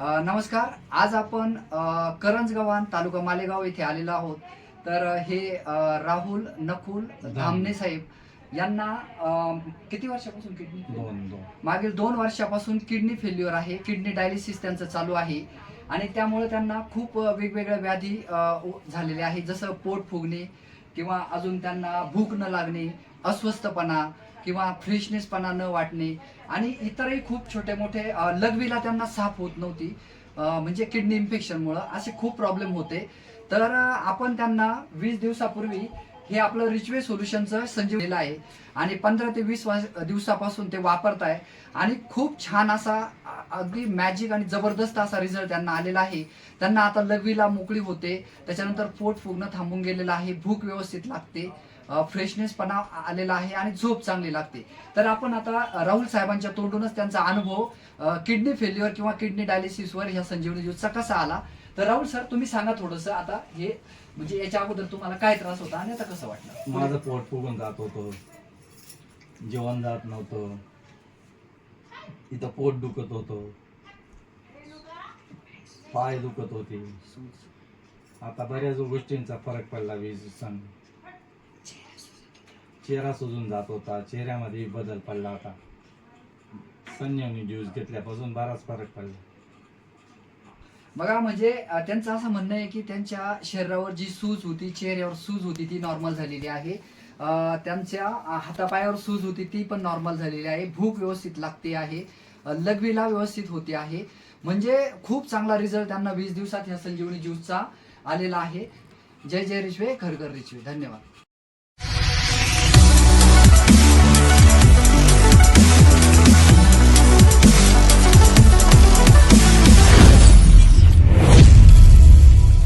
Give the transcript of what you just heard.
नमस्कार. आज आपण करंजगव्हाण तालुका मालेगाव येथे आलेलो आहोत. तर हे राहुल नकुल धामणे. साहेब यांना किती वर्षापासून किडनी मागील दोन वर्षापासून किडनी फेल्युअर आहे. किडनी डायलिसिस त्यांचं चालू आहे. आणि त्यामुळे त्यांना खूप वेगवेगळ्या व्याधी झालेल्या आहेत. जसं पोट फुगणे किंवा अजून त्यांना भूक न लागणे अस्वस्थपणा किंवा फ्रेशनेसपणा न वाटणे. आणि इतरही खूप छोटे मोठे लघवीला त्यांना साफ होत नव्हती. म्हणजे किडनी इन्फेक्शनमुळं असे खूप प्रॉब्लेम होते. तर आपण त्यांना वीस दिवसापूर्वी हे आपलं रिचवे सोल्युशनचं संजीवलेलं आहे. आणि पंधरा ते वीस दिवसापासून ते वापरत आहे आणि खूप छान असा अगदी मॅजिक आणि जबरदस्त असा रिझल्ट त्यांना आलेला आहे. त्यांना आता लघवीला मोकळी होते. त्याच्यानंतर पोट फुगणं थांबून गेलेलं आहे. भूक व्यवस्थित लागते. फ्रेशनेसपणा आलेला आहे आणि झोप चांगली लागते. तर आपण आता राहुल साहेबांच्या तोंडूनच त्यांचा अनुभव किडनी फेल्युअर किंवा किडनी डायलिसिसवर ह्या संजीवनी ज्यूसचा कसा आला? तर राहुल सर तुम्ही सांगा थोडंसं आता हे म्हणजे याच्या अगोदर तुम्हाला काय त्रास होता आणि आता कसं वाटलं? माझं पोट फुगून जात होतं. जेवण जात नव्हतं. इथं पोट दुखत होतं. पाय दुखत होते. आता बऱ्याच गोष्टींचा फरक पडला वीज सांग चेहरा सुजून जात होता. चेहऱ्यामध्ये बदल पडला होता. संयमी ज्यूस घेतल्यापासून बराच फरक पडला. बघा म्हणजे त्यांचं असं म्हणणं आहे की त्यांच्या शरीरावर जी सूज होती चेहऱ्यावर सूज होती ती नॉर्मल झालेली आहे. त्यांच्या हातापायावर सूज होती ती पण नॉर्मल झालेली आहे. भूक व्यवस्थित लागते आहे. लघवीला व्यवस्थित होते आहे. म्हणजे खूप चांगला रिझल्ट त्यांना वीस दिवसात ह्या संजीवनी ज्यूसचा आलेला आहे. जय जय रिश्वे घर घर धन्यवाद.